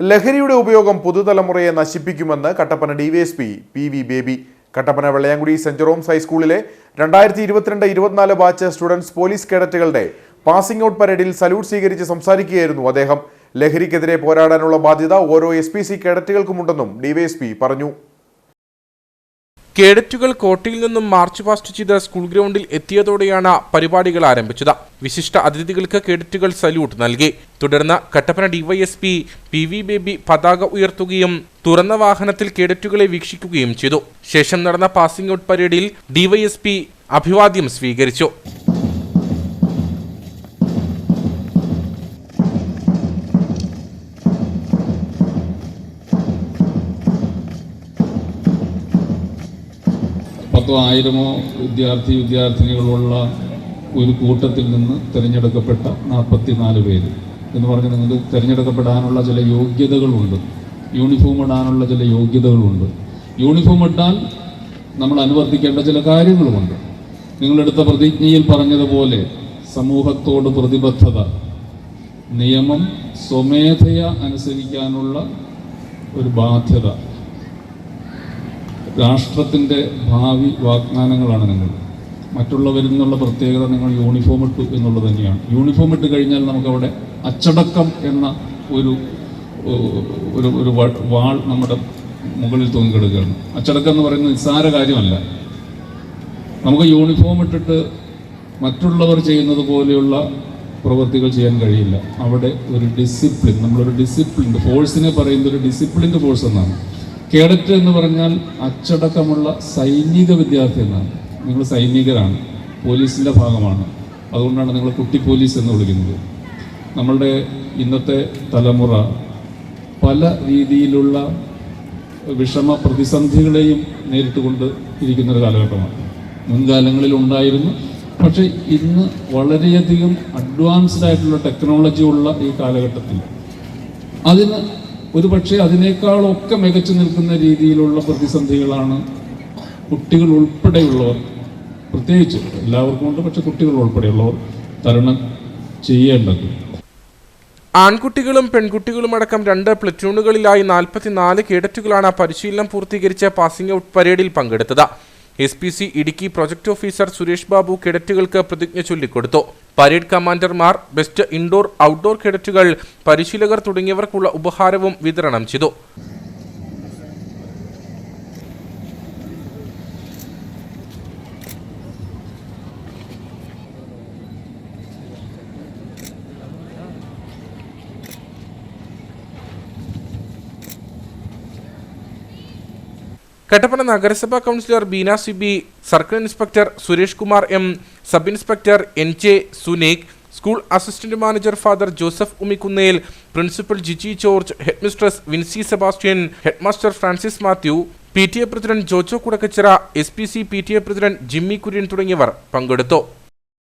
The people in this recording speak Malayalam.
ലഹരിയുടെ ഉപയോഗം പുതുതലമുറയെ നശിപ്പിക്കുമെന്ന് Kattappana DYSP P V Baby. Kattappana Vellayamkudy saint Jerome's ഹൈസ്കൂളിലെ രണ്ടായിരത്തി ഇരുപത്തിരണ്ട് ഇരുപത്തിനാല് ബാച്ച് സ്റ്റുഡൻസ് പോലീസ് കേഡറ്റുകളുടെ പാസിംഗ് ഔട്ട് പരേഡിൽ സല്യൂട്ട് സ്വീകരിച്ച് സംസാരിക്കുകയായിരുന്നു അദ്ദേഹം. ലഹരിക്കെതിരെ പോരാടാനുള്ള ബാധ്യത ഓരോ എസ് പി സി കേഡറ്റുകൾക്കുമുണ്ടെന്നും ഡിവൈഎസ്പി പറഞ്ഞു. കേഡറ്റുകൾ കോട്ടയിൽ നിന്നും മാർച്ച് പാസ്റ്റ് ചെയ്ത് സ്കൂൾ ഗ്രൗണ്ടിൽ എത്തിയതോടെയാണ് പരിപാടികൾ ആരംഭിച്ചത്. വിശിഷ്ട അതിഥികൾക്ക് കേഡറ്റുകൾ സല്യൂട്ട് നൽകി. തുടർന്ന് Kattappana DYSP P V Baby പതാക ഉയർത്തുകയും തുറന്ന വാഹനത്തിൽ കേഡറ്റുകളെ വീക്ഷിക്കുകയും ചെയ്തു. ശേഷം നടന്ന പാസിംഗ് ഔട്ട് പരേഡിൽ ഡിവൈഎസ്പി അഭിവാദ്യം സ്വീകരിച്ചു. പത്തോ ആയിരമോ വിദ്യാർത്ഥി വിദ്യാർത്ഥിനികളുള്ള ഒരു കൂട്ടത്തിൽ നിന്ന് തിരഞ്ഞെടുക്കപ്പെട്ട നാൽപ്പത്തിനാല് പേര്. എന്ന് പറഞ്ഞ് നിങ്ങൾക്ക് തിരഞ്ഞെടുക്കപ്പെടാനുള്ള ചില യോഗ്യതകളുണ്ട്. യൂണിഫോം ഇടാനുള്ള ചില യോഗ്യതകളുണ്ട്. യൂണിഫോം ഇട്ടാൽ നമ്മൾ അനുവർത്തിക്കേണ്ട ചില കാര്യങ്ങളുമുണ്ട്. നിങ്ങളെടുത്ത പ്രതിജ്ഞയിൽ പറഞ്ഞതുപോലെ സമൂഹത്തോട് പ്രതിബദ്ധത നിയമം സ്വമേധയ അനുസരിക്കാനുള്ള ഒരു ബാധ്യത രാഷ്ട്രത്തിന്റെ ഭാവി വാഗ്ദാനങ്ങളാണ് നിങ്ങൾ. മറ്റുള്ളവരിൽ നിന്നുള്ള പ്രത്യേകത നിങ്ങൾ യൂണിഫോം ഇട്ടു എന്നുള്ളത് തന്നെയാണ്. യൂണിഫോം ഇട്ട് കഴിഞ്ഞാൽ നമുക്കവിടെ അച്ചടക്കം എന്ന ഒരു ഒരു ഒരു വാൾ നമ്മുടെ മുകളിൽ തൂങ്ങിക്കിടക്കുകയാണ് അച്ചടക്കം എന്ന് പറയുന്നത് നിസ്സാര കാര്യമല്ല. നമുക്ക് യൂണിഫോം ഇട്ടിട്ട് മറ്റുള്ളവർ ചെയ്യുന്നത് പോലെയുള്ള പ്രവൃത്തികൾ ചെയ്യാൻ കഴിയില്ല. അവിടെ ഒരു ഡിസിപ്ലിൻ നമ്മളൊരു ഡിസിപ്ലിൻ ഫോഴ്സിനെ പറയുന്നത് ഒരു ഡിസിപ്ലിൻഡ് ഫോഴ്സ് എന്നാണ്. കേഡറ്റ് എന്ന് പറഞ്ഞാൽ അച്ചടക്കമുള്ള സൈനിക വിദ്യാർത്ഥി എന്നാണ് നിങ്ങൾ സൈനികരാണ് പോലീസിന്റെ ഭാഗമാണ്. അതുകൊണ്ടാണ് നിങ്ങൾ കുട്ടി പോലീസ് എന്ന് വിളിക്കുന്നത്. നമ്മളുടെ ഇന്നത്തെ തലമുറ പല രീതിയിലുള്ള വിഷമ പ്രതിസന്ധികളെയും നേരിട്ടുകൊണ്ട് ഇരിക്കുന്ന ഒരു കാലഘട്ടമാണ്. മുൻകാലങ്ങളിൽ ഉണ്ടായിരുന്നു. പക്ഷേ ഇന്ന് വളരെയധികം അഡ്വാൻസ്ഡ് ആയിട്ടുള്ള ടെക്നോളജി ഉള്ള ഈ കാലഘട്ടത്തിൽ അതിന് ഒരു പക്ഷേ അതിനേക്കാളൊക്കെ മികച്ചു നിൽക്കുന്ന രീതിയിലുള്ള പ്രതിസന്ധികളാണ് കുട്ടികൾ ഉൾപ്പെടെയുള്ളവർ. പ്രത്യേകിച്ച് എല്ലാവർക്കും ഉണ്ട് പക്ഷെ കുട്ടികൾ ഉൾപ്പെടെയുള്ളവർ തരണം ചെയ്യേണ്ടത്. ആൺകുട്ടികളും പെൺകുട്ടികളും അടക്കം രണ്ട് പ്ലറ്റൂണുകളിലായി നാൽപ്പത്തിനാല് കേഡറ്റുകളാണ് പരിശീലനം പൂർത്തീകരിച്ച പാസിംഗ് ഔട്ട് പരേഡിൽ പങ്കെടുത്തത്. S P C Idukki project officer Suresh Babu കേഡറ്റുകൾക്ക് പ്രതിജ്ഞ ചൊല്ലിക്കൊടുത്തു. പരേഡ് കമാൻഡർമാർ ബെസ്റ്റ് ഇൻഡോർ ഔട്ട്ഡോർ കേഡറ്റുകൾ പരിശീലകർ തുടങ്ങിയവർക്കുള്ള ഉപഹാരവും വിതരണം ചെയ്തു. കട്ടപ്പന നഗരസഭാ councillor Beena Sibi circle inspector Suresh Kumar M sub inspector N J Sunek school assistant manager father Joseph Umikkunnel principal Jiji George headmistress Vincy Sebastian headmaster Francis Mathew P T A president Jojo Kudakkachira S P C P T A president Jimmy Kurian തുടങ്ങിയവർ പങ്കെടുത്തു.